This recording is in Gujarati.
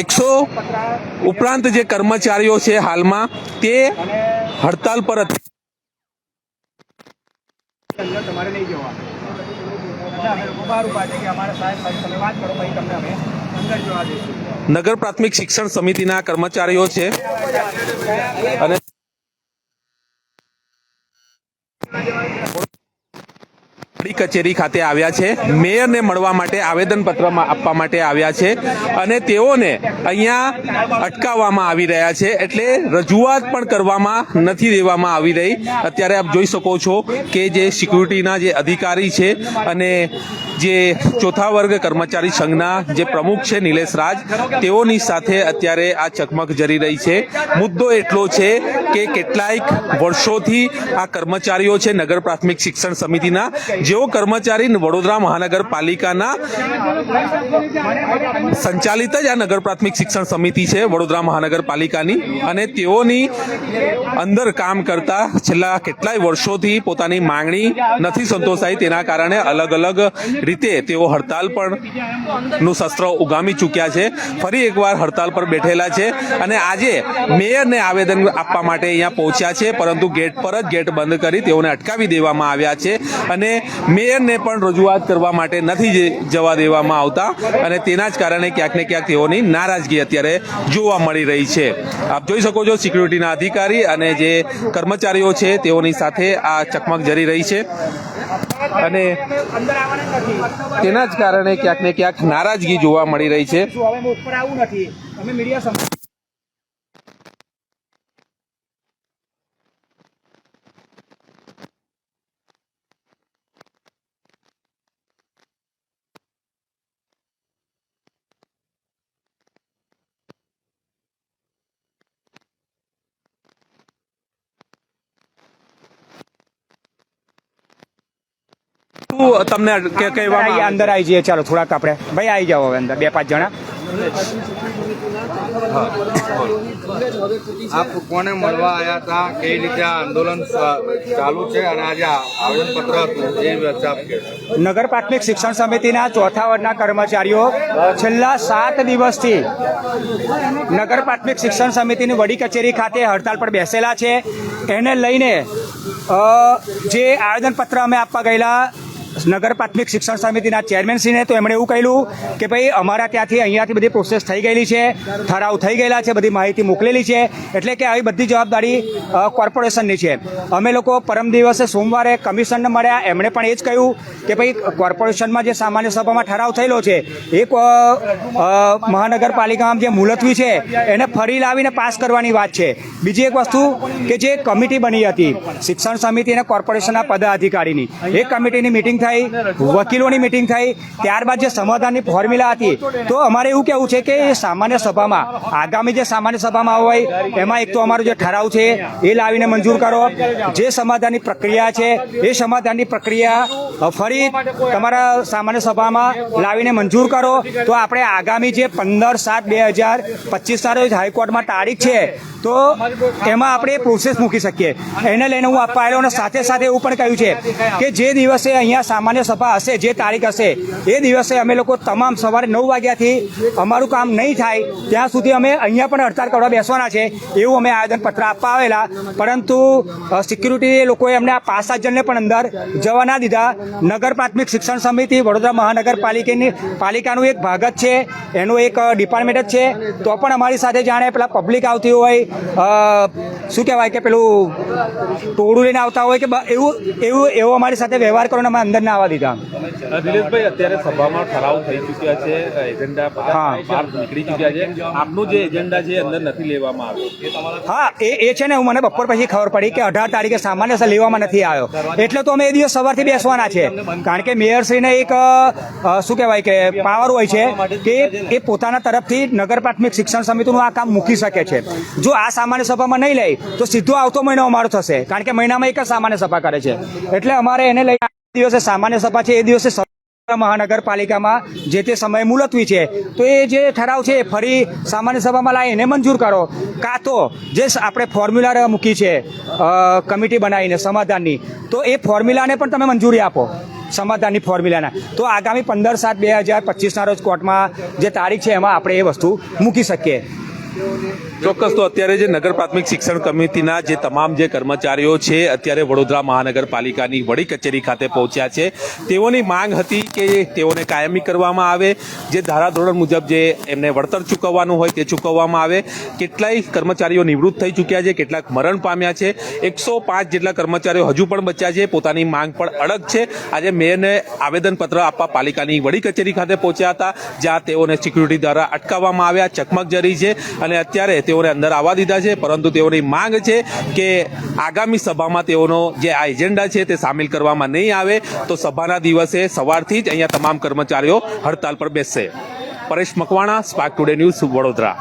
એકસો ઉપરાંત જે કર્મચારીઓ છે હાલમાં, તે હડતાલ પર નગર પ્રાથમિક શિક્ષણ સમિતિના કર્મચારીઓ છે. અને વડી કચેરી ખાતે આવ્યા છે. મેયરને મળવા માટે આવેદનપત્ર આપવા માટે આવ્યા છે અને તેઓને અહીંયા અટકાવવામાં આવી રહ્યા છે. એટલે રજૂઆત પણ કરવામાં નથી દેવામાં આવી રહી. અત્યારે આપ જોઈ શકો છો કે જે સિક્યુરિટીના જે અધિકારી છે અને જે ચોથા વર્ગ કર્મચારી સંઘના જે પ્રમુખ છે નિલેશ રાજ, તેઓની સાથે અત્યારે આ ચકમક જરી રહી છે. મુદ્દો એટલો છે કે કેટલાય વર્ષોથી આ કર્મચારીઓ છે નગર પ્રાથમિક શિક્ષણ સમિતિના, જેઓ કર્મચારી વડોદરા મહાનગરપાલિકાના સંચાલિત જ આ નગર પ્રાથમિક શિક્ષણ સમિતિ છે વડોદરા મહાનગરપાલિકાની અને તેઓની અંદર કામ કરતા છેલ્લા કેટલાય વર્ષોથી પોતાની માંગણી નથી સંતોષાઈ, તેના કારણે અલગ અલગ રીતે તેઓ હડતાલ પણ નું શસ્ત્ર ઉગામી ચૂક્યા છે. ફરી એકવાર હડતાલ પર બેઠેલા છે અને આજે મેયરને આવેદન આપવા માટે અહીંયા પહોંચ્યા છે, પરંતુ ગેટ પર જ ગેટ બંધ કરી તેઓને અટકાવી દેવામાં આવ્યા છે અને મેયરને પણ રજૂઆત કરવા માટે નથી જવા દેવામાં આવતા અને તેના જ કારણે ક્યાંક ને ક્યાંક તેઓની નારાજગી અત્યારે જોવા મળી રહી છે. આપ જોઈ શકો છો સિક્યુરિટીના અધિકારી અને જે કર્મચારીઓ છે તેઓની સાથે આ ચકમક જરી રહી છે. અને તેના જ કારણે ક્યાંક ને ક્યાંક નારાજગી જોવા મળી રહી છે શું હવે અમે ઉપર આવવું નથી અમે મીડિયા સમ શું તમને કે કહેવામાં? અંદર આવી જઈએ. ચાલો થોડાક આપણે ભાઈ આવી જાઓ હવે અંદર બે પાંચ જણા. આપ કોને મળવા આવ્યા હતા? કઈ રીતે આ આંદોલન ચાલુ છે? અને આજે આ આવેદનપત્ર હતું એ આપ નગર પ્રાથમિક શિક્ષણ સમિતિના ચોથા વર્ગના કર્મચારીઓ છેલ્લા સાત દિવસથી નગર પ્રાથમિક શિક્ષણ સમિતિની વડી કચેરી ખાતે હડતાલ પર બેસેલા છે. એને લઈને જે આવેદનપત્ર અમે આપવા ગયેલા નગર પ્રાથમિક શિક્ષણ સમિતિના ચેરમેનશ્રીને તો એમણે એવું કહેલું કે ભાઈ, અમારા ત્યાંથી અહીંયાથી બધી પ્રોસેસ થઈ ગયેલી છે, ઠરાવ થઈ ગયેલા છે, બધી માહિતી મોકલેલી છે, એટલે કે આવી બધી જવાબદારી કોર્પોરેશનની છે. અમે લોકો પરમ દિવસે સોમવારે કમિશનને મળ્યા, એમણે પણ એ જ કહ્યું કે ભાઈ કોર્પોરેશનમાં જે સામાન્ય સભામાં ઠરાવ થયેલો છે એ મહાનગરપાલિકામાં જે મુલતવી છે, એને ફરી લાવીને પાસ કરવાની વાત છે. બીજી એક વસ્તુ કે જે કમિટી બની હતી, શિક્ષણ સમિતિ અને કોર્પોરેશનના પદાધિકારીની, એ કમિટીની મિટિંગ થઈ, વકીલોની મિટિંગ થઈ, ત્યારબાદ જે સમાધાનની ફોર્મ્યુલા હતી, તો અમારે એવું કહેવું છે કે એ સામાન્ય સભામાં, આગામી જે સામાન્ય સભામાં હોય, એમાં એક તો અમારો જે ઠરાવ છે, એ લાવીને મંજૂર કરો. જે સમાધાનની પ્રક્રિયા છે, એ સમાધાનની પ્રક્રિયા ફરી તમારા સામાન્ય સભામાં લાવીને મંજૂર કરો. તો આપણે આગામી જે પંદર સાત બે હજાર પચીસ ના રોજ હાઈકોર્ટમાં તારીખ છે, તો એમાં આપણે પ્રોસેસ મૂકી શકીએ. એને લઈને હું આવેલો અને સાથે સાથે એવું પણ કહ્યું છે કે જે દિવસે અહીંયા સામાન્ય સભા હશે, જે તારીખ હશે, એ દિવસે અમે લોકો તમામ સવારે નવ વાગ્યાથી અમારું કામ નહીં થાય, ત્યાં સુધી અમે અહીંયા પણ હડતાળ કરવા બેસવાના છે, એવું અમે આવેદનપત્ર આપવા આવેલા પરંતુ સિક્યુરિટી લોકોએ અમને આ પાંચ સાત જણને પણ અંદર જવા ના દીધા. નગર પ્રાથમિક શિક્ષણ સમિતિ વડોદરા મહાનગરપાલિકાની, પાલિકાનું એક ભાગ જ છે, એનું એક ડિપાર્ટમેન્ટ જ છે. તો પણ અમારી સાથે જાણે પેલા પબ્લિક આવતી હોય શું કહેવાય કે પેલું ટોળું લઈને આવતા હોય કે એવું એવું, એવો અમારી સાથે વ્યવહાર કરવાનો અમે અંદર ના આવવા દીધા નિલેશભાઈ અત્યારે સભામાં ઠરાવ થઈ ચૂક્યા છે. એજન્ડા હા. બહાર નીકળી ચૂક્યા છે. આપનું જે એજન્ડા છે અંદર નથી લેવામાં આવ્યો. એ હા એ એ છે ને હું મને બપોર પછી ખબર પડી કે અઢાર તારીખે સામાન્ય લેવામાં નથી આવ્યો. એટલે તો અમે એ દિવસ સવારથી બેસવાના છે. કારણ કે મેયરશ્રીને એક શું કહેવાય કે પાવર હોય છે કે એ પોતાના તરફથી નગર પ્રાથમિક શિક્ષણ સમિતિનું આ કામ મૂકી શકે છે. જો આ સામાન્ય સભામાં નહીં લે તો સીધો આવતો મહિનો અમારો થશે. કારણ કે મહિનામાં એક જ સામાન્ય સભા કરે છે. એટલે અમારે એને લઈને આ દિવસે સામાન્ય સભા છે, એ દિવસે મહાનગરપાલિકામાં જે તે સમયે મુલતવી છે. તો એ જે ઠરાવ છે ફરી સામાન્ય સભામાં લાવી એને મંજૂર કરો. કાં તો જે આપણે ફોર્મ્યુલા મૂકી છે કમિટી બનાવીને સમાધાનની, તો એ ફોર્મ્યુલાને પણ તમે મંજૂરી આપો, સમાધાનની ફોર્મ્યુલાના. તો આગામી પંદર સાત બે હજાર પચીસના રોજ કોર્ટમાં જે તારીખ છે, એમાં આપણે એ વસ્તુ મૂકી શકીએ. ચોક્કસ, તો અત્યારે જે નગર પ્રાથમિક શિક્ષણ કમિટીના જે તમામ જે કર્મચારીઓ છે, અત્યારે વડોદરા મહાનગરપાલિકાની વડી કચેરી ખાતે પહોંચ્યા છે. તેઓની માંગ હતી કે તેઓને કાયમી કરવામાં આવે. જે ધારાધોરણ મુજબ જે એમને વળતર ચૂકવવાનું હોય તે ચૂકવવામાં આવે. કેટલાય કર્મચારીઓ નિવૃત્ત થઈ ચૂક્યા છે, કેટલાક મરણ પામ્યા છે. એકસો પાંચ જેટલા કર્મચારીઓ હજુ પણ બચ્યા છે. પોતાની માંગ પણ અડગ છે. આજે મેયરને આવેદનપત્ર આપવા પાલિકાની વડી કચેરી ખાતે પહોંચ્યા હતા, જ્યાં તેઓને સિક્યુરિટી દ્વારા અટકાવવામાં આવ્યા. ચકમક જરી છે. અને અત્યારે તેઓને અંદર આવવા દીધા છે, પરંતુ તેઓની માંગ છે કે આગામી સભામાં તેઓનો જે આ એજન્ડા છે તે સામેલ કરવામાં નહીં આવે, તો સભાના દિવસે સવારથી જ અહીંયા તમામ કર્મચારીઓ હડતાલ પર બેસશે. Paresh Makwana spark today news Vadodara.